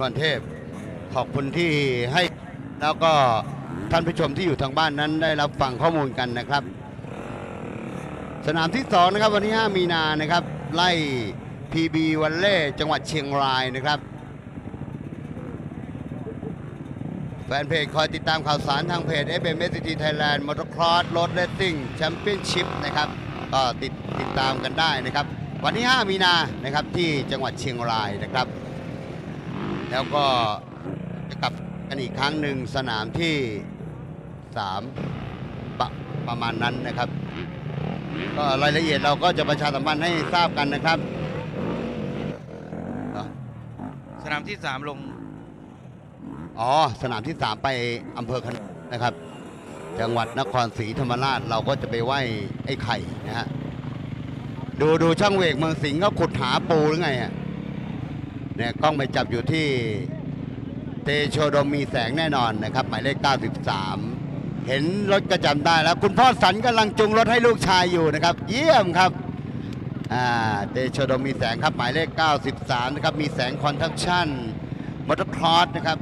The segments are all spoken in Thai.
พรเทพ ขอบคุณที่ให้แล้วก็ท่านผู้ชมที่อยู่ทางบ้านนั้นได้รับฟังข้อมูลกันนะครับ สนามที่สองนะครับวันที่ 5 มีนานะครับ ไล่ PB วันเล่จังหวัดเชียงรายนะครับ แฟนเพจคอยติดตามข่าวสารทางเพจ FM s t Thailand Motocross Road Racing Championship นะครับ ก็ติดติดตามกันได้นะครับ วันที่ 5 มีนานะครับที่จังหวัดเชียงรายนะครับ แล้วก็จะกลับกันอีกครั้งหนึ่งสนามที่3ประประมาณนั้นนะครับ ก็รายละเอียดเราก็จะประชาสัมพันธ์ให้ทราบกันนะครับเอ่อสนามที่ 3 ลงอ๋อ สนามที่ 3 ไปอำเภอขนงนะครับ จังหวัดนครศรีธรรมราชเราก็จะไปไหว้ไอ้ไข่นะฮะ ดูดูช่างเวกเมืองสิงห์ก็ขุดหาปูหรือไงอะ เนี่ยกล้องไปจับอยู่ที่เตโชโดมมีแสงแน่นอนนะครับ หมายเลข 93 เห็นรถก็จำได้แล้ว คุณพ่อสันกำลังจุงรถให้ลูกชายอยู่นะครับ เยี่ยมครับอ่าเตโชโดมมีแสงครับ หมายเลข 93 นะครับ มีแสงคอนทัคชั่นมอเตอร์ครอสนะครับ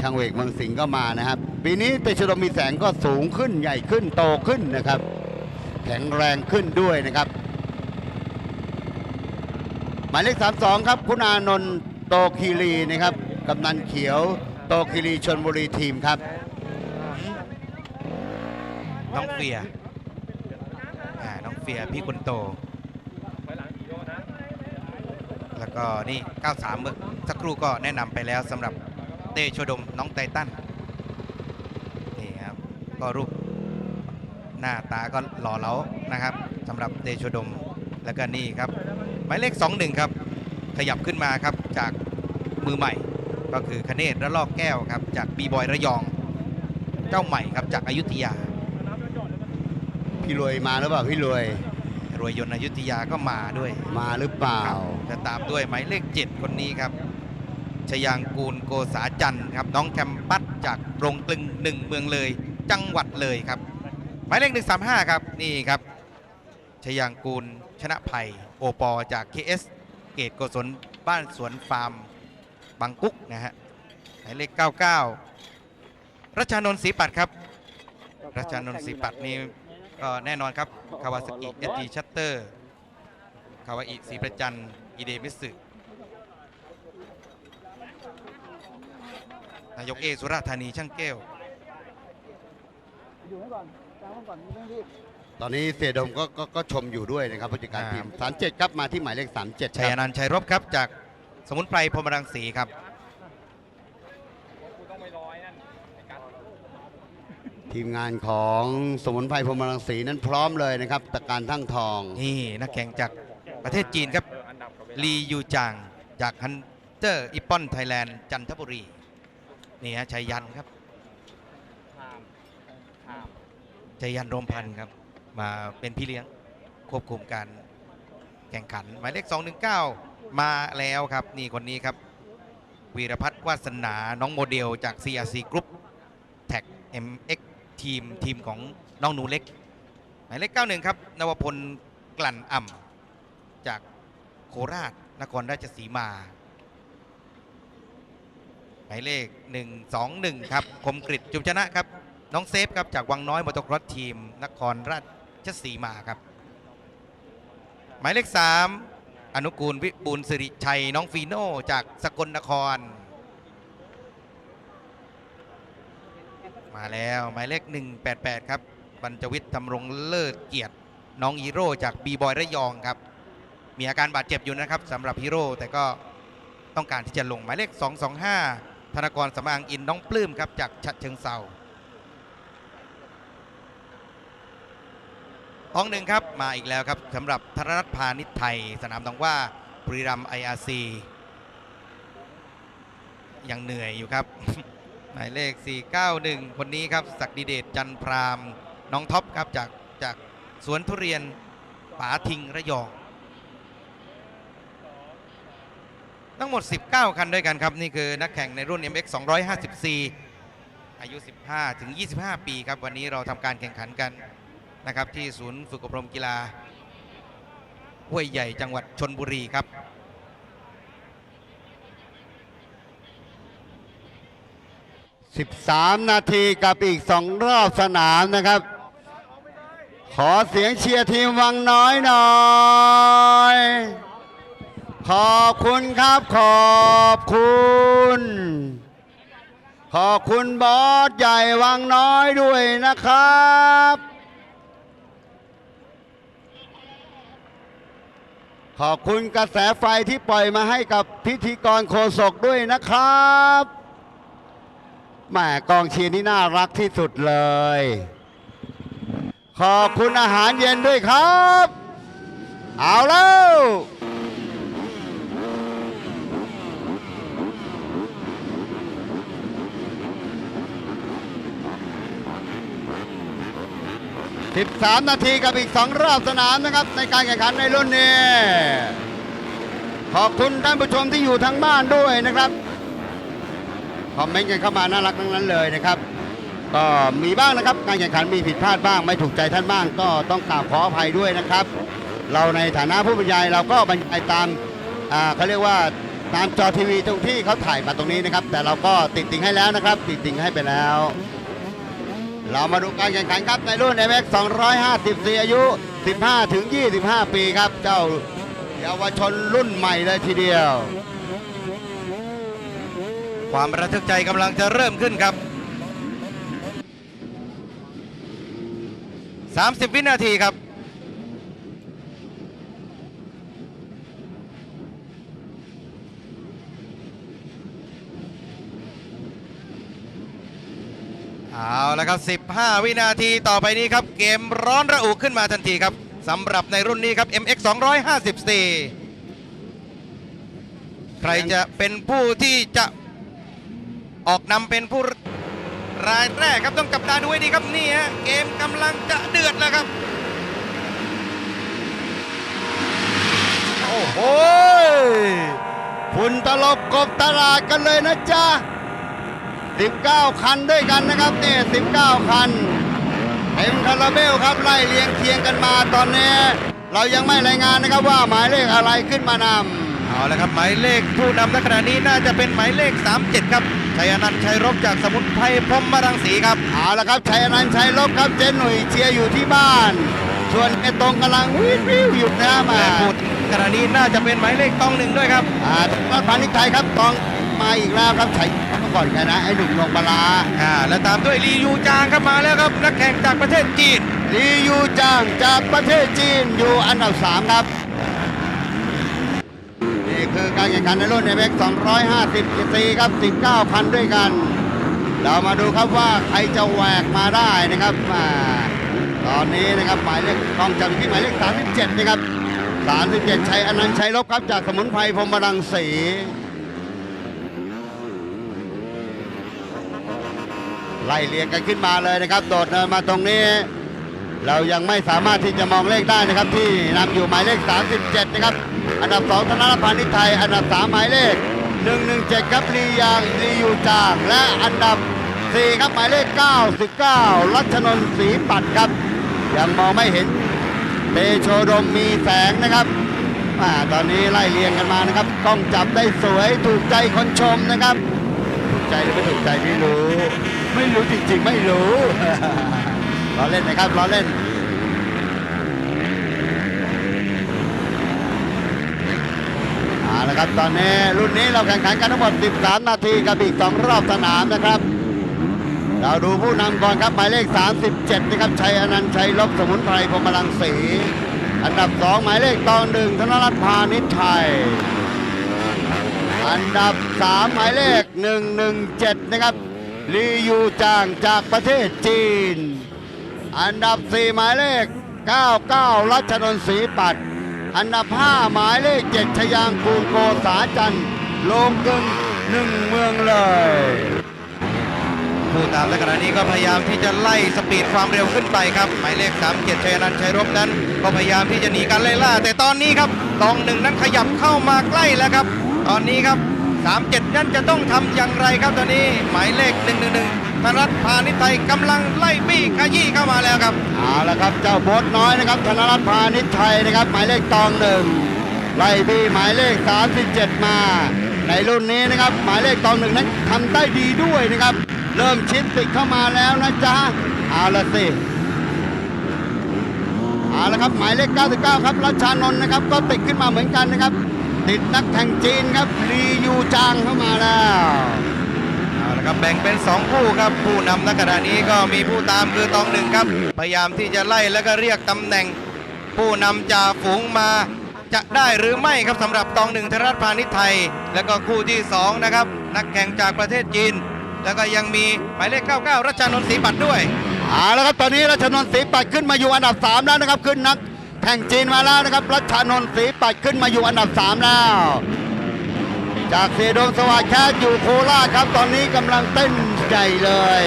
ช่างเวกเมืองสิงห์ก็มานะครับ ปีนี้เตโชโดมมีแสงก็สูงขึ้นใหญ่ขึ้นโตขึ้นนะครับ แข็งแรงขึ้นด้วยนะครับ มายเลข 32 ครับ คุณอานนท์โตคีรีนะครับ กำนันเขียวโตคีรีชนบุรีทีมครับ น้องเฟียร์อ่าน้องเฟียร์พี่คนโต แล้วก็นี่ 93 เมื่อสักครู่ก็แนะนำไปแล้วสำหรับเตโชดมน้องไททันนี่ครับก็รูปหน้าตาก็หล่อเหลานะครับสำหรับเตโชดมแล้วก็นี่ครับ หมายเลข 21 ครับ ขยับขึ้นมาครับจากมือใหม่ ก็คือคเนศระลอกแก้วครับ จากบีบอยระยอง เจ้าใหม่ครับจากอายุทยา พี่รวยมาหรือเปล่าพี่รวย รวยยนต์อยุธยาก็มาด้วยมาหรือเปล่า ครับจะตามด้วยหมายเลข 7 คนนี้ครับ ชยางกูลโกษาจันทร์ครับ น้องแคมปัสจากโรงกลึงหนึ่งเมืองเลย จังหวัดเลยครับ หมายเลข 135 ครับ นี่ครับ ชยางกูลชนะภัยโอ ปอจาก KS เกตโกศลบ้านสวนฟาร์มบางกุ๊กนะฮะหมายเลข 99 รัชานนท์ศรีปัตครับ รัชานนท์ศรีปัตนี่ก็แน่นอนครับ คาวาสกิเอจีชัตเตอร์ คาวาอิศรีประจันอีเดมิสึนายกเอสุราธานีช่างแก้วตอ นนี้เสียดมก็ก็ก็ชมอยู่ด้วยนะครับผู้จัดการครับทีม 37 ครับมาที่หมายเลข 37ชัยอนันต์ชัยรบครับจากสมุนไพรพรหมรังสีครับ ทีมงานของสมุนไพรพรหมรังสีนั้นพร้อมเลยนะครับตะการทั้งทอง นี่นักแข่งจากประเทศจีนครับลียูจางจากฮันเตอร์อิปปอนไทยแลนด์จันทบุรีนี่ฮะชัยยันครับชัยยันรมพันธ์ครับ มาเป็นพี่เลี้ยงควบคุมการแข่งขัน หมายเลข 219 มาแล้วครับนี่คนนี้ครับวีรพัฒน์วาสนาน้องโมเดลจาก CRC Group แท็ก MX ทีมทีมของน้องหนูเล็ก หมายเลข 91 ครับนวพลกลั่นอ่ำจากโคราชนครราชสีมา หมายเลข 121 ครับ คมกริตจุมชนะครับ น้องเซฟครับ จากวังน้อยมอเตอร์ครอสทีม นครราช ชสีมาครับ หมายเลข 3 อนุกูลวิบูลสิริชัย น้องฟีโน่จากสกลนคร มาแล้วหมายเลข 188 ครับบรรจวิทย์ทำรงเลิศเกียรติน้องฮีโร่จากบีบอยระยองครับ มีอาการบาดเจ็บอยู่นะครับสำหรับฮีโร่แต่ก็ต้องการที่จะลงหมายเลข 225 ธนกรสำอางอินน้องปลื้มครับจากฉะเชิงเซา ท้องหนึ่งครับ มาอีกแล้วครับสำหรับธนรัตน์พาณิชไทย สนามตองว่าบรีรัมไออาร์ซียังเหนื่อยอยู่ครับหมายเลข 491 คนนี้ครับศักดิเดชจันพรามน้องท็อปครับจากจากสวนทุเรียนป๋าทิงระยองทั้งหมด 19 คันด้วยกันครับ นี่คือนักแข่งในรุ่น MX 254 อายุ 15 ถึง 25 ปีครับ วันนี้เราทำการแข่งขันกัน นะครับที่ศูนย์ฝึกอบรมกีฬาห้วยใหญ่จังหวัดชนบุรีครับ13 นาทีกับอีกสองรอบสนามนะครับ ขอเสียงเชียร์ทีมวังน้อยหน่อย ขอบคุณครับ ขอบคุณ ขอบคุณบอสใหญ่วังน้อยด้วยนะครับ ขอบคุณกระแสไฟที่ปล่อยมาให้กับพิธีกรโคศกด้วยนะครับแหมกองเชียร์นี่น่ารักที่สุดเลย ขอบคุณอาหารเย็นด้วยครับ เอาแล้ว 13 นาทีกับอีก 2 รอบสนามนะครับ ในการแข่งขันในรุ่นนี้ ขอบคุณท่านผู้ชมที่อยู่ทางบ้านด้วยนะครับ คอมเมนต์กันเข้ามาน่ารักทั้งนั้นเลยนะครับ ก็มีบ้างนะครับ การแข่งขันมีผิดพลาดบ้าง ไม่ถูกใจท่านบ้าง ก็ต้องกราบขออภัยด้วยนะครับ เราในฐานะผู้บรรยายเราก็บรรยายตามเขาเรียกว่าตามจอทีวีตรงที่เขาถ่ายมาตรงนี้นะครับ แต่เราก็ติดติงให้แล้วนะครับ ติดติงให้ไปแล้ว เรามาดูการแข่งขันครับในรุ่น MX 254อายุ 15 ถึง 25 ปีครับ เจ้าเยาวชนรุ่นใหม่เลยทีเดียว ความระทึกใจกำลังจะเริ่มขึ้นครับ 30 วินาทีครับ เอาละครับ 15 วินาทีต่อไปนี้ครับ เกมร้อนระอุขึ้นมาทันทีครับสำหรับในรุ่นนี้ครับ MX 254 ใครจะเป็นผู้ที่จะออกนำเป็นผู้รายแรกครับต้องจับตาดูให้ดีครับนี่ฮะเกมกำลังจะเดือดแล้วครับ โอ้โหฝุ่นตลบกบตลาดกันเลยนะจ๊ะ 19 คันด้วยกันนะครับนี่19 คันเต็มคาราเบลครับไล่เลียงเคียงกันมาตอนนี้ เรายังไม่รายงานนะครับว่าหมายเลขอะไรขึ้นมานำเอาละครับหมายเลขผู้นำณขณะนี้น่าจะเป็นหมายเลข 37 ครับชัยอนันต์ชัยรบจากสมุนไพรพรหมรังสีครับเอาละครับชัยอนันต์ชัยลบครับเจนหนุ่ยเชียร์อยู่ที่บ้าน ส่วนไอ้ตรงกำลังวิววิวอยู่นะมาและผู้ขณะนี้น่าจะเป็นหมายเลขตองหนึ่งด้วยครับอ่ารัฐพานิชย์ไทยครับตอง มาอีกแล้วครับชัยเมื่อก่อนแค่นะไอ้หนุ่มลงปลาร้าอ่าและตามด้วยลียูจางครับมาแล้วครับนักแข่งจากประเทศจีนลียูจางจากประเทศจีนอยู่อันดับ3ครับนี่คือการแข่งขันในรุ่น MX 250 cc ครับ19คันด้วยกัน เรามาดูครับว่าใครจะแหวกมาได้นะครับมาตอนนี้นะครับหมายเลขกองจับอยู่ที่หมายเลข37นะครับ37 ชัยอนันต์ชัยลบครับจากสมุนไพรพรหมรังสี ไล่เรียงกันขึ้นมาเลยนะครับ โดดเนินมาตรงนี้ เรายังไม่สามารถที่จะมองเลขได้นะครับ ที่นำอยู่หมายเลข 37 นะครับ อันดับ 2 ธนรัตน์พานิชไทย อันดับ 3 หมายเลข 117 ครับลียางลียูจางและอันดับ 4 ครับหมายเลข 99 รัชนนท์ศรีปัตย์ครับ ยังมองไม่เห็นเตโชดมมีแสงนะครับอ่าตอนนี้ไล่เรียงกันมานะครับ กล้องจับได้สวยถูกใจคนชมนะครับ ถูกใจหรือไม่ถูกใจไม่รู้ ไม่รู้จริงๆ ไม่รู้ ล้อเล่นนะครับล้อเล่น เอาละครับตอนนี้รุ่นนี้เราแข่งขันกันทั้งหมด 13 นาทีกับอีก 2 รอบสนามนะครับ เราดูผู้นำก่อนครับหมายเลข 37 นะครับ ชัยอนันต์ชัยลบสมุนไพรพรมรังสี อันดับ 2 หมายเลขตองหนึ่งธนรัตน์พาณิชย์ไทยอันดับ 3 หมายเลข 117 นะครับ ลียูจางจากประเทศจีน อันดับ 4 หมายเลข 99 รัชนนท์ศรีปัตย์อันดับ 5 หมายเลข 7 ชยางกูลโกษาจันทร์ลงกึ่งหนึ่งเมืองเลยผู้ตามและขณะนี้ก็พยายามที่จะไล่สปีดความเร็วขึ้นไปครับ หมายเลข3เกียรติชัยนันต์ชัยรบนั้น ก็พยายามที่จะหนีการไล่ล่า แต่ตอนนี้ครับตองหนึ่งนั้นขยับเข้ามาใกล้แล้วครับ ตอนนี้ครับ 37 นั้นจะต้องทำอย่างไรครับตอนนี้หมายเลข 111ธนรัตน์พาณิชย์ไทยกำลังไล่บี้ขยี้เข้ามาแล้วครับเอาละครับเจ้าโบทน้อยนะครับธนรัตน์พาณิชย์ไทยนะครับ หมายเลขตองหนึ่งไล่บีหมายเลข 37 มา ในรุ่นนี้นะครับ หมายเลขตองหนึ่งนั้นทำได้ดีด้วยนะครับ เริ่มชิดติดเข้ามาแล้วนะจ๊ะเอาละสิเอาละครับหมายเลข 99 ครับรัชชานนท์นะครับ ก็ติดขึ้นมาเหมือนกันนะครับ ติดนักแข่งจีนครับลียูจางเข้ามาแล้วเอาละครับแบ่งเป็น 2 คู่ครับผู้นำณขณะนี้ก็มีผู้ตามคือตองหนึ่งครับ พยายามที่จะไล่แล้วก็เรียกตำแหน่ง ผู้นำจ่าฝูงมาจะได้หรือไม่ครับสำหรับตองหนึ่งธนรัฐพาณิชย์ไทย แล้วก็คู่ที่ 2 นะครับ นักแข่งจากประเทศจีน แล้วก็ยังมีหมายเลข 99 รัชชานนท์ศรีปัตย์ด้วยเอาละครับตอนนี้รัชนนท์ศรีปัดขึ้นมาอยู่อันดับ 3 แล้วนะครับขึ้นนัก แข่งจีนมาแล้วนะครับรัชนนท์ศรีปัดขึ้นมาอยู่อันดับ 3 แล้ว จากเสียดมสวัสดิ์แคสอยู่โคราชครับตอนนี้กำลังเต้นใหญ่เลย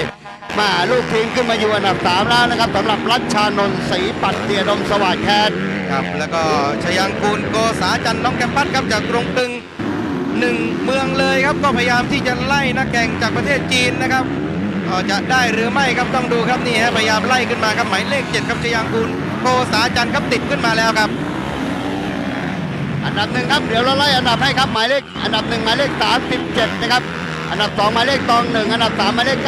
มาลูกทีมขึ้นมาอยู่อันดับ 3 แล้วนะครับสำหรับรัชนนท์ศรีปัดเสียดมสวัสดิ์แคสครับแล้วก็ชยังกูลโกษาจันน้องแกมปัสครับจากกรุงตึงหนึ่งเมืองเลยครับก็พยายามที่จะไล่นักแข่งจากประเทศจีนนะครับจะได้หรือไม่ครับต้องดูครับนี่ฮะพยายามไล่ขึ้นมาครับหมายเลขเจ็ดครับชยังกูล โกษาจันทร์ครับติดขึ้นมาแล้วครับ อันดับหนึ่งครับเดี๋ยวเราไล่อันดับให้ครับหมายเลขอันดับหนึ่งหมายเลข37นะครับ อันดับสองหมายเลขตองหนึ่งอันดับสามหมายเลข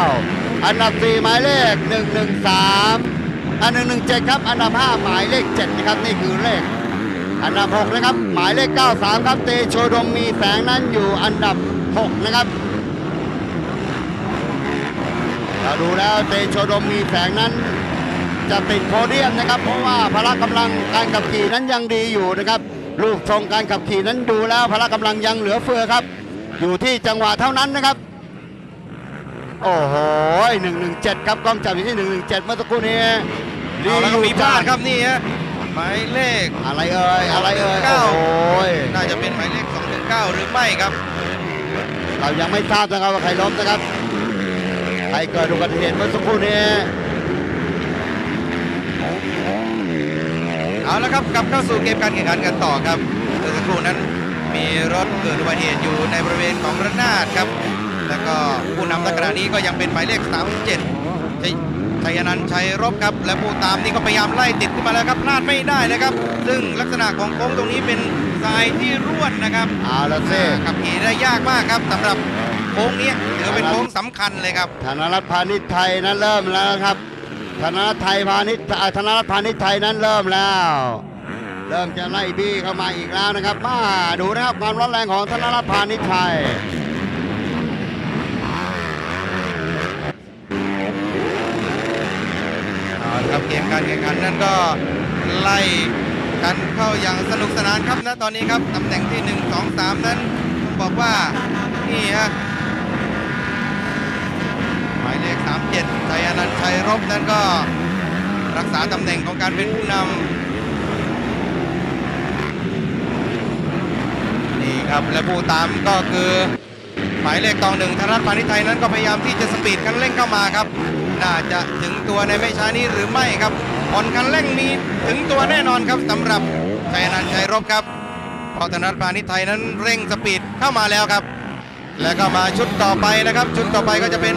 99อันดับสี่หมายเลข113อัน117ครับ อันดับห้าหมายเลข7นะครับนี่คือเลข อันดับ6นะครับหมายเลข93ครับเตโชดมมีแสงนั้นอยู่อันดับ6นะครับเราดูแล้วเตโชดมมีแสงนั้น จะติดโพเดียมนะครับ เพราะว่าพละกำลังการขับขี่นั้นยังดีอยู่นะครับลูกทรงการขับขี่นั้นดูแล้วพละกำลังยังเหลือเฟือครับ อยู่ที่จังหวะเท่านั้นนะครับ โอ้โห117ครับกล้องจับอยู่ที่117เมื่อสักครู่นี้เอาแล้วก็มีพลาดครับนี่ฮะหมายเลขอะไรเอ่ยอะไรเอ่ยเก้าโอ้ยน่าจะเป็นหมายเลข2ถึง9หรือไม่ครับ เรายังไม่ทราบนะครับว่าใครล้มนะครับใครเกิดอุบัติเหตุเมื่อสักครู่นี้ เอาละครับกลับเข้าสู่เกมการแข่งขันกันต่อครับเมื่อสักครู่นั้นมีรถเกิดอุบัติเหตุอยู่ในบริเวณของระนาดครับ แล้วก็ผู้นำในขณะนี้ก็ยังเป็นหมายเลข 37ชัยชัยนันท์ชัยรบครับ และผู้ตามนี่ก็พยายามไล่ติดขึ้นมาแล้วครับพลาดไม่ได้นะครับ ซึ่งลักษณะของโค้งตรงนี้เป็นทรายที่ร่วนนะครับเอาละสิขับขี่ได้ยากมากครับสำหรับโค้งนี้ถือว่าเป็นโค้งสำคัญเลยครับ ธนรัฐพาณิชย์ไทยนั้นเริ่มแล้วนะครับ ธนรัฐไทยพาณิชย์ธนรัฐพาณิชย์ไทยนั้นเริ่มแล้ว เริ่มจะไล่บี้เข้ามาอีกแล้วนะครับ มาดูนะครับความร้อนแรงของธนรัฐพาณิชย์ไทยครับเกมการแข่งขันนั้นก็ไล่กันเข้าอย่างสนุกสนานครับนะตอนนี้ครับตำแหน่งที่ 1 2 3 นั้นต้องบอกว่านี่ฮะ หมายเลข37ชัยอนันต์ชัยรบนั้นก็รักษาตำแหน่งของการเป็นผู้นำนี่ครับและผู้ตามก็คือหมายเลขตองหนึ่งธนรัฐพาณิชย์ไทยนั้นก็พยายามที่จะสปีดคันเร่งเข้ามาครับ น่าจะถึงตัวในไม่ช้านี้หรือไม่ครับผ่อนคันเร่งมีถึงตัวแน่นอนครับสำหรับชัยนันท์ชัยรบครับเพราะธนรัฐพาณิชย์ไทยนั้นเร่งสปีดเข้ามาแล้วครับ แล้วก็มาชุดต่อไปนะครับ ชุดต่อไปก็จะเป็น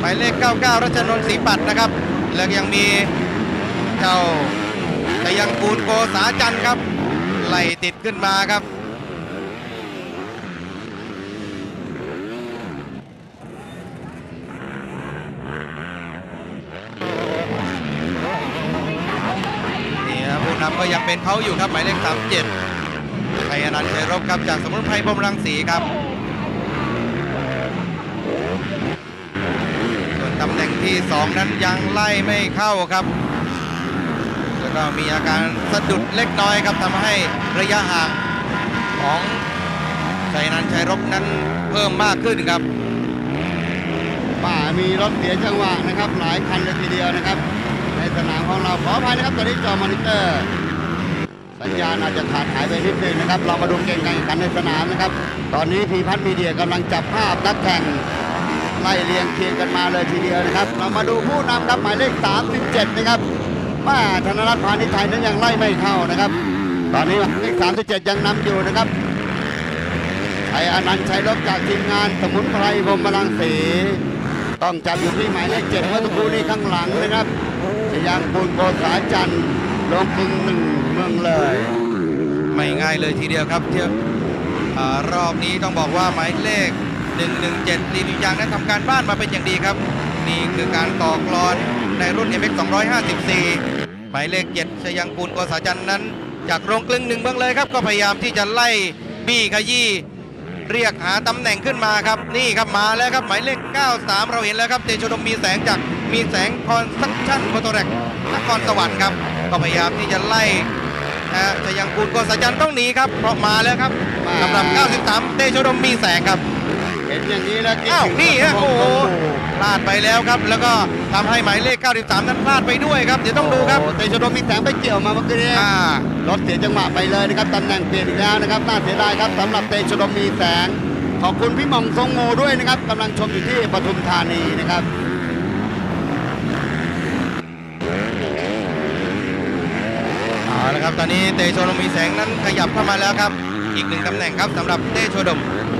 หมายเลข 99 รัชนนท์ศรีปัตนะครับ แล้วยังมีเจ้าชยังกูลโกษาจันครับ ไล่ติดขึ้นมาครับ นี่ครับผู้นำก็ยังเป็นเขาอยู่ครับ หมายเลข 37ชัยอนันต์ชัยรบครับ จากสมุนไพรพรมรังสีครับ ส่วนตำแหน่งที่ 2 นั้นยังไล่ไม่เข้าครับ แล้วก็มีอาการสะดุดเล็กน้อยครับทำให้ระยะห่างของชัยนันชัยรบนั้นเพิ่มมากขึ้นครับป่ามีรถเสียจังหวะนะครับ หลายคันเลยทีเดียวนะครับ ในสนามของเราขออภัยนะครับตอนนี้จอมอนิเตอร์ สัญญาณอาจจะขาดหายไปนิดนึงนะครับ เรามาดูเกมการแข่งขันในสนามนะครับ ตอนนี้พีพัฒน์มีเดียกำลังจับภาพนักแข่ง ไล่เรียงเคียงกันมาเลยทีเดียวนะครับ เรามาดูผู้นำครับหมายเลข 37 นะครับมาธนรัฐพาณิชย์ไทยนั้นยังไล่ไม่เข้านะครับ ตอนนี้หมายเลข 37 ยังนำอยู่นะครับไทยอนันต์ชัยรบจากทีมงานสมุนไพรพรหมรังสีต้องจับอยู่ที่หมายเลขเจ็ดเมื่อสักครู่นี้ข้างหลังนะครับชยางปูนโกษาจันทร์ลงพึงหนึ่งเมืองเลย ไม่ง่ายเลยทีเดียวครับเทียบรอบนี้ต้องบอกว่าหมายเลข 117ลีนิวยางนั้นทำการบ้านมาเป็นอย่างดีครับ นี่คือการต่อกลอนในรุ่น MX 254หมายเลข7ชยังกูลโกษาจันทร์นั้น จากโรงกลึงหนึ่งเบื้องเลยครับ ก็พยายามที่จะไล่บี้ขยี้เรียกหาตำแหน่งขึ้นมาครับ นี่ครับมาแล้วครับหมายเลข 93 เราเห็นแล้วครับเตโชดมมีแสงจากมีแสงคอนสตรักชั่นโฟโตแรกนครสวรรค์ครับ ก็พยายามที่จะไล่นะฮะยังกูลโกษาจันทร์ต้องหนีครับเพราะมาแล้วครับสำหรับ 93 เตโชดมมีแสงครับ เห็นอย่างนี้แล้วคิดอ้าวถึงนี่ฮะพโอ้งโหษ์พลาดไปแล้วครับ แล้วก็ทำให้หมายเลข 93 นั้นพลาดไปด้วยครับ เดี๋ยวต้องดูครับ โโหเตชโดมมีแสงไปเกี่ยวมาเมื่อกี้นี้อ่า รถเสียจังหวะไปเลยนะครับตำแหน่งเปลี่ยนอีกแล้วนะครับน่าเสียดายครับสำหรับเตชโดมมีแสง ขอบคุณพี่หม่อมทรงโมด้วยนะครับกำลังชมอยู่ที่ปทุมธานีนะครับ เอาละครับตอนนี้เตโชดมมีแสงนั้นขยับเข้ามาแล้วครับ อีกหนึ่งตำแหน่งครับสำหรับเตโชดมผม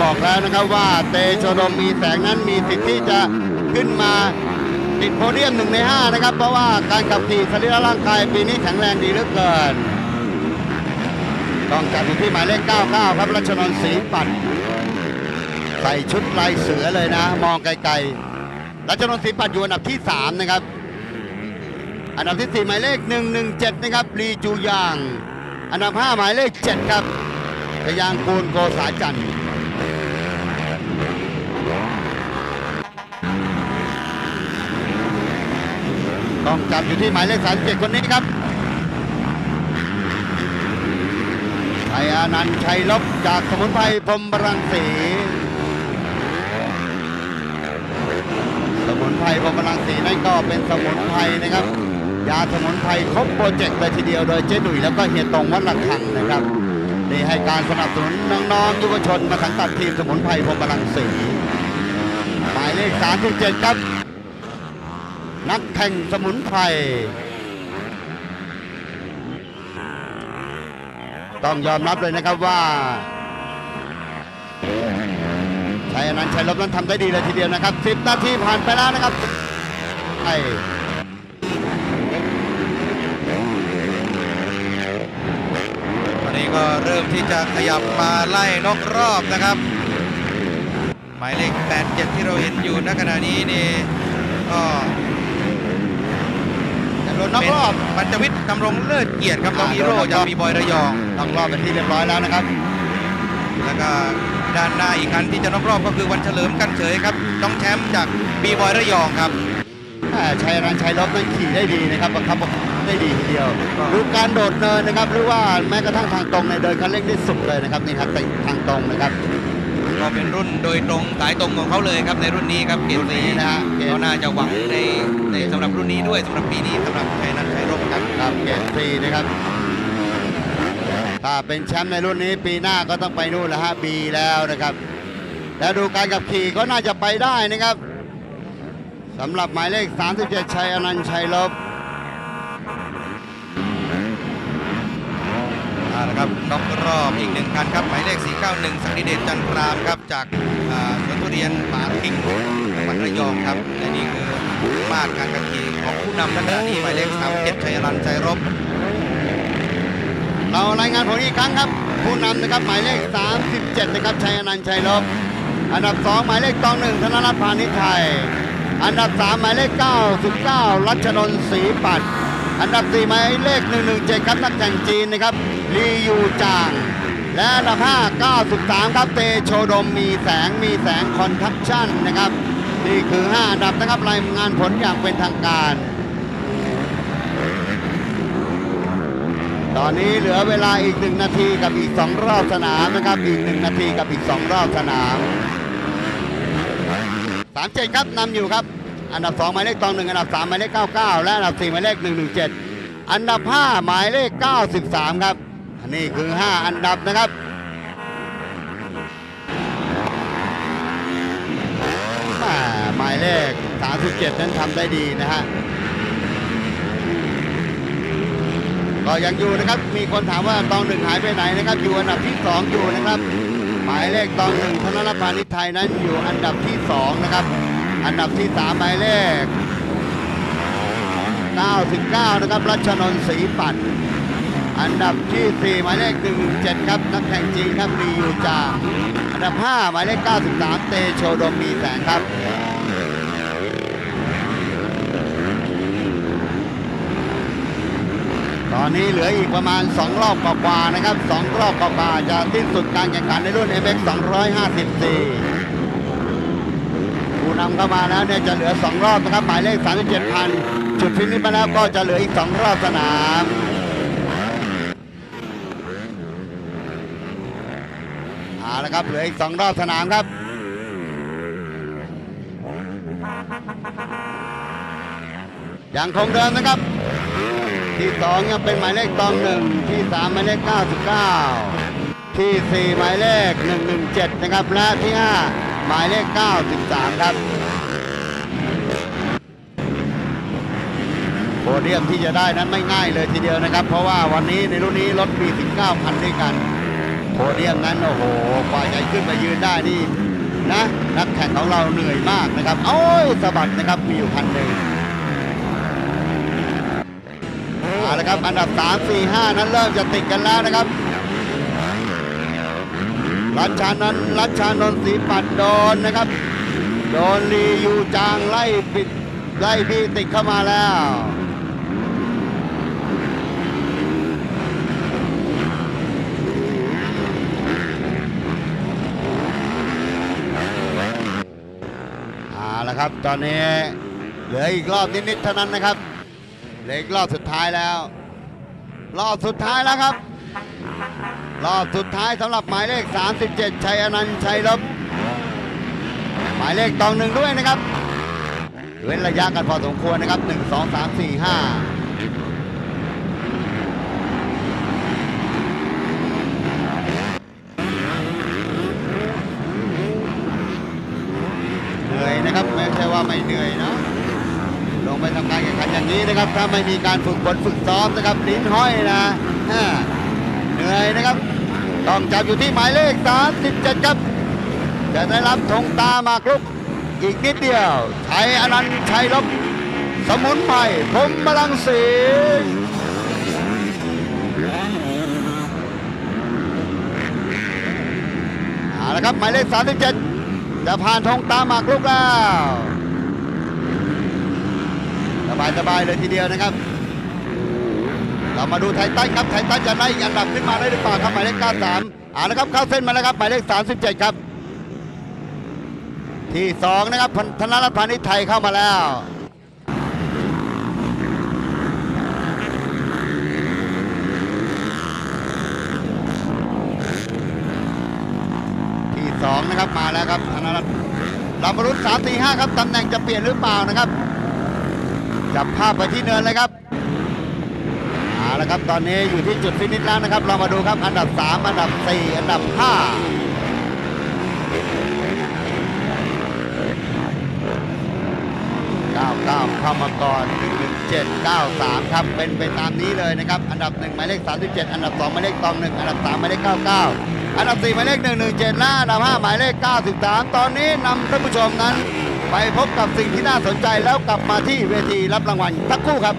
บอกแล้วนะครับว่าเตโชโดมมีแสงนั้นมีสิทธิ์ที่จะขึ้นมาติดโพเดียมหนึ่งในห้านะครับ เพราะว่าการขับขี่สรีระร่างกายปีนี้แข็งแรงดีเหลือเกิน ต้องจัดอยู่ที่หมายเลข 99 ครับรัชนนท์ศรีปัตย์ใส่ชุดลายเสือเลยนะ มองไกลๆรัชนนท์ศรีปัตย์อยู่อันดับที่ 3 นะครับ อันดับที่ 4 หมายเลข 117 นะครับลีจูยาง อันดับ 5 หมายเลข 7 ครับพยางกูลโกษาจันทร์ ต้องจับอยู่ที่หมายเลข37คนนี้ครับชัยอานันต์ชัยลบจากสมุนไพรพรมรังสี สมุนไพรพรมรังสีนั่นก็เป็นสมุนไพรนะครับ ยาสมุนไพรครบโปรเจกต์เลยทีเดียวโดยเจ๊หนุ่ยแล้วก็เฮียตรงวัดระฆังนะครับนี่ให้การสนับสนุนน้องๆเยุวชนมาสังกัดทีมสมุนไพรพรมรังสีหมายเลข 37 ครับ นักแข่งสมุนไพร ต้องยอมรับเลยนะครับว่าชัยอนันต์ชัยลบนั้นทำได้ดีเลยทีเดียวนะครับ 10 นาทีผ่านไปแล้วนะครับไอ้ตอนนี้ก็เริ่มที่จะขยับมาไล่นอกรอบนะครับ หมายเลข 87 ที่เราเห็นอยู่ณขณะนี้นี่ก็ ดนน็อกรอบเป็นปัญจวิทย์ดำรงเลิศเกียรติครับน้องฮีโร่จากบีบอยระยองน็อกรอบเป็นที่เรียบร้อยแล้วนะครับ แล้วก็ด้านหน้าอีกคันที่จะนอกรอบก็คือวันเฉลิมกันเฉยครับน้องแชมป์จากบีบอยระยองครับแม่ชัยอนันต์ชัยลบนั้นขี่ได้ดีนะครับบังคับได้ดีทีเดียวดูการโดดเนินนะครับหรือว่าแม้กระทั่งทางตรงในเดินคันเร่งได้สุดเลยนะครับนี่ครับติดทางตรงนะครับ ก็เป็นรุ่นโดยตรงสายตรงของเขาเลยครับในรุ่นนี้ครับเกรดสีนะฮะเกรดเขาน่าจะหวังในในสำหรับรุ่นนี้ด้วยสำหรับปีนี้สำหรับชัยนันท์ชัยรบครับครับเกรดซีนะครับถ้าเป็นแชมป์ในรุ่นนี้ปีหน้าก็ต้องไปนู่นแล้วฮะบีแล้วนะครับ แล้วดูการขับขี่ก็น่าจะไปได้นะครับสำหรับหมายเลข 37 ชัยอนันต์ชัยลบ เอาละครับนอกรอบอีกหนึ่งคันครับหมายเลข 491 สังดิเดชจันทรามครับจากอ่าสวนทุเรียนป่าทิ้งจังหวัดระยองครับและนี่คือมาตรการขับขี่ของผู้นำนักขณะนี้หมายเลข 37 ชัยรันชัยรบ เรารายงานผลอีกครั้งครับ ผู้นำนะครับหมายเลข 37 นะครับชัยอนันต์ชัยลบอันดับ 2 หมายเลขตองหนึ่งธนรัตน์พานิชไทยอันดับ 3 หมายเลข 99 รัชนนท์ศรีปัตย์ อันดับ4หมายเลข 117 ครับนักแข่งจีนนะครับลียูจาง และอันดับ5 93 ครับเตโชดมมีแสงมีแสงคอนทัคชั่นนะครับนี่คือ 5 อันดับนะครับรายงานผลอย่างเป็นทางการ ตอนนี้เหลือเวลาอีกหนึ่งนาทีกับอีกสองรอบสนามนะครับอีกหนึ่งนาทีกับอีกสองรอบสนามสามเจครับนำอยู่ครับ อันดับสองหมายเลขตองหนึ่งอันดับสามหมายเลขเก้าเก้าและอันดับสี่หมายเลขหนึ่งหนึ่งเจ็ดอันดับห้าหมายเลขเก้าสิบสามครับนนี้คือห้าอันดับนะครับหมายเลขสามสิบเจ็ดนั้นทำได้ดีนะฮะก็ยังอยู่นะครับ มีคนถามว่าตองหนึ่งหายไปไหนนะครับ อยู่อันดับที่สองอยู่นะครับ หมายเลขตองหนึ่งธนรพานิชไทยนั้นอยู่อันดับที่สองนะครับ อันดับที่สามหมายเลข 99 นะครับ รัชนนท์ศรีปัตย์อันดับที่ 4 หมายเลข 117 ครับ นักแข่งจีนครับมีอยู่จาอันดับ 5 หมายเลข 93 เตโชโดมมีแสงครับตอนนี้เหลืออีกประมาณ 2 รอบกว่าๆนะครับ 2 รอบกว่าๆจะสิ้นสุดการแข่งขันในรุ่น MX 254 นำเข้ามาแล้วเนี่ยจะเหลือ 2 รอบนะครับหมายเลข 37,000จุดฟินิชมาแล้วก็จะเหลืออีก 2 รอบสนามเอาละครับเหลืออีก 2 รอบสนามครับอยังคงเดิมนะครับ ที่สองยังเป็นหมายเลขตองหนึ่งที่สามหมายเลขเก้าสิบเก้าที่สี่หมายเลขหนึ่งหนึ่งเจ็ดนะครับและที่ห้า หมายเลขเก้าสิบสามครับ โพเดียมที่จะได้นั้นไม่ง่ายเลยทีเดียวนะครับ เพราะว่าวันนี้ในรุ่นนี้รถมี19คันด้วยกัน โพเดียมนั้นโอ้โหกว่าจะขึ้นมายืนได้นี่นะนักแข่งของเราเหนื่อยมากนะครับ โอ้ยสะบัดนะครับมีอยู่คันหนึ่งเอาละครับอันดับ 3 4 5 นั้นเริ่มจะติดกันแล้วนะครับ รัชชานนท์รัชชานนท์ศรีปัดโดนนะครับ โดนลียูจางไล่ปิดไล่พี่ติดเข้ามาแล้วเอาละครับตอนนี้เหลืออีกรอบนิดๆเท่านั้นนะครับเหลืออีกรอบสุดท้ายแล้ว รอบสุดท้ายแล้วครับ รอบสุดท้ายสำหรับหมายเลข 37 ชัยอนันต์ชัยลบหมายเลขตองหนึ่งด้วยนะครับเว้นระยะกันพอสมควรนะครับ 1 2 3 4 5เหนื่อยนะครับไม่ใช่ว่าไม่เหนื่อยนะลงไปทำการแข่งขันอย่างนี้นะครับ ถ้าไม่มีการฝึกฝนฝึกซ้อมนะครับลิ้นห้อยนะ เหนื่อยนะครับ ต้องจับอยู่ที่หมายเลข 37 ครับ จะได้รับธงตาหมากรุก อีกนิดเดียวชัยอนันต์ชัยลบสมุนไพรพรหมพลังสีเอาละครับหมายเลข 37 จะผ่านธงตาหมากรุกแล้วสบายสบายๆเลยทีเดียวนะครับ เรามาดูไททันครับไททันจะไล่อันดับขึ้นมาได้หรือเปล่าครับหมายเลข93อ่านะครับเข้าเส้นมาแล้วครับหมายเลข37 ครับ ที่ 2 นะครับธนรัตน์พานิชไทยเข้ามาแล้วที่2นะครับมาแล้วครับธนรัตน์เรามาลุ้น3 4 5 ครับตำแหน่งจะเปลี่ยนหรือเปล่านะครับ จับภาพไปที่เนินเลยครับ เอาละครับ ตอนนี้อยู่ที่จุดฟินิชแล้วนะครับ เรามาดูครับ อันดับ 3 อันดับ 4 อันดับ 5 99เข้ามาก่อน 11793 ครับ เป็นไปตามนี้เลยนะครับ อันดับ 1 หมายเลข 37 อันดับ 2 หมายเลขตอง1อันดับ 3 หมายเลข 99 อันดับ 4 หมายเลข 117และอันดับ 5 หมายเลข 93 ตอนนี้นำท่านผู้ชมนั้น ไปพบกับสิ่งที่น่าสนใจแล้วกลับมาที่เวทีรับรางวัลสักครู่ครับ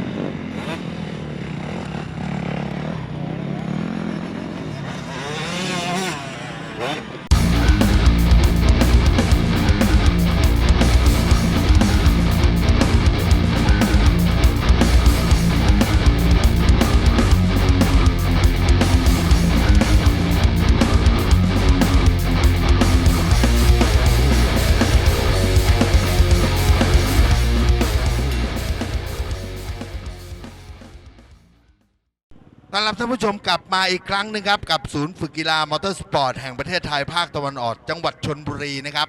ต้อนรับท่านผู้ชมกลับมาอีกครั้งหนึงครับ กับศูนย์ฝึกกีฬามอเตอร์สปอร์ตแห่งประเทศไทยภาคตะวันออกจังหวัดชนบุรีนะครับ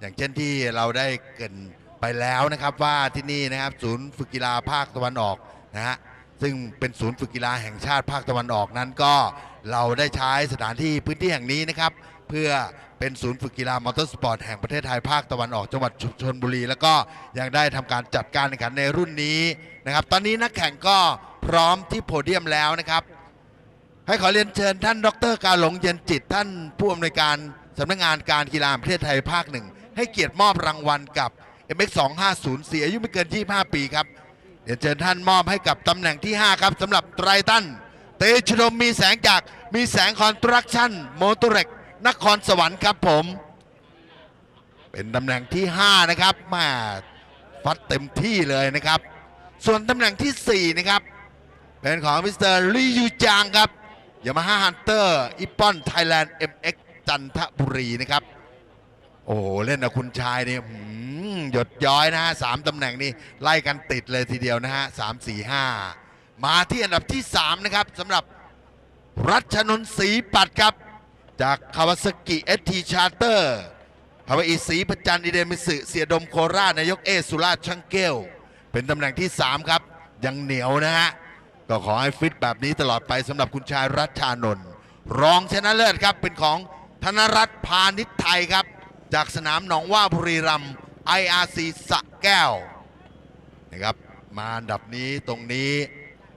อย่างเช่นที่เราได้เกินไปแล้วนะครับว่าที่นี่นะครับศูนย์ฝึกกีฬาภาคตะวันออกนะฮะซึ่งเป็นศูนย์ฝึกกีฬาแห่งชาติภาคตะวันออกนั้นก็เราได้ใช้สถานที่พื้นที่แห่งนี้นะครับ เพื่อ เป็นศูนย์ฝึกกีฬามอเตอร์สปอร์ตแห่งประเทศไทยภาคตะวันออกจังหวัดชนบุรี แล้วก็ยังได้ทำการจัดการแข่งขันในรุ่นนี้นะครับ ตอนนี้นักแข่งก็พร้อมที่โพเดียมแล้วนะครับ ให้ขอเรียนเชิญท่านดรการหลงเย็นจิต ท่านผู้อำนวยการสำนักงานการกีฬาประเทศไทยภาคหนึ่งให้เกียรติมอบรางวัลกับ MX 250สีอายุไม่เกิน 25 ปีครับเรียนเชิญท่านมอบให้กับตำแหน่งที่ 5 ครับสำหรับไตรตัน เตชดมมีแสงจากมีแสงคอนตรักชั่นโมโตเรก นครสวรรค์ครับผม เป็นตำแหน่งที่ 5 นะครับมาฟัดเต็มที่เลยนะครับ ส่วนตำแหน่งทีสี่4 นะครับ เป็นของมิสเตอร์ลียูจางครับยามาฮ่าฮันเตอร์อิปอนไทยแลนด์ MX จันทบุรีนะครับ โอ้เล่นกับคุณชายเนี่ยหืมหยดย้อยนะฮะสามตำแหน่งนี่ไล่กันติดเลยทีเดียวนะฮะสามสี่ห้ามาที่อันดับที่ 3 นะครับสำหรับรัชนนท์ศรีปัดครับ จากคาวาซากิเอทีชาร์เตอร์ฮาวาอิศรีประจันอิเดมิสึเสียดมโคราชนายกเอสุราชช่างเกลเป็นตำแหน่งที่ 3 ครับ ยังเหนียวนะฮะ ก็ขอให้ฟิตแบบนี้ตลอดไปสำหรับคุณชายรัชชานนท์รองชนะเลิศครับเป็นของธนรัตน์พาณิชย์ไทยครับ จากสนามหนองว่าบุรีรัมย์ IRC สะแก้วนะครับมาอันดับนี้ตรงนี้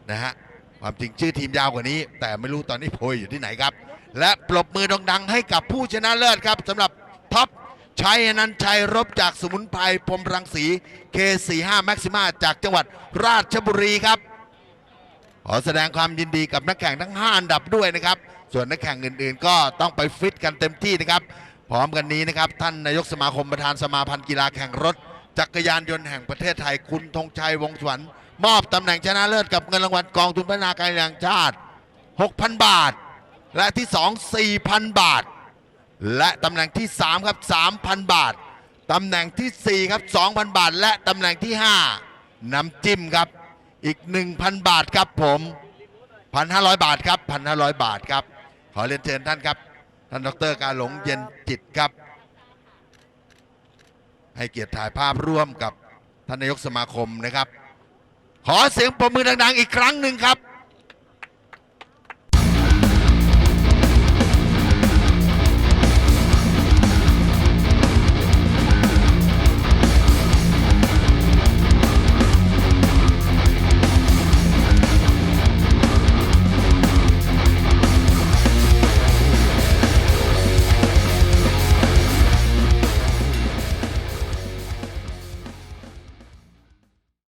นะฮะความจริงชื่อทีมยาวกว่านี้ แต่ไม่รู้ตอนนี้โพยอยู่ที่ไหนครับ และปรบมือดังๆให้กับผู้ชนะเลิศครับสำหรับท็อปชัยนันชัยรบจากสมุนไพรพรมรังสี K45 Maxima จากจังหวัดราชบุรีครับ ขอแสดงความยินดีกับนักแข่งทั้ง 5 อันดับด้วยนะครับ ส่วนนักแข่งอื่นๆ ก็ต้องไปฟิตกันเต็มที่นะครับ พร้อมกันนี้นะครับ ท่านนายกสมาคมประธานสมาพันธ์กีฬาแข่งรถ จักรยานยนต์แห่งประเทศไทยคุณธงชัยวงศ์สวรรค์มอบตำแหน่งชนะเลิศกับเงินรางวัลกองทุนพัฒนาการแห่งชาติ 6,000 บาท และที่ 2 4,000 บาท และตำแหน่งที่ 3 ครับ 3,000 บาท ตำแหน่งทีสี่ 4 ครับ 2,000 บาท และตำแหน่งที่ 5 น้ำจิ้มครับ อีก 1,000 บาทครับผม 1,500 บาทครับ 1,500 บาทครับ ขอเรียนเชิญท่านครับ ท่านดรการหลงเย็นจิตครับ ให้เกียรติถ่ายภาพร่วมกับท่านนายกสมาคมนะครับ ขอเสียงปรบมือดังๆ อีกครั้งหนึ่งครับ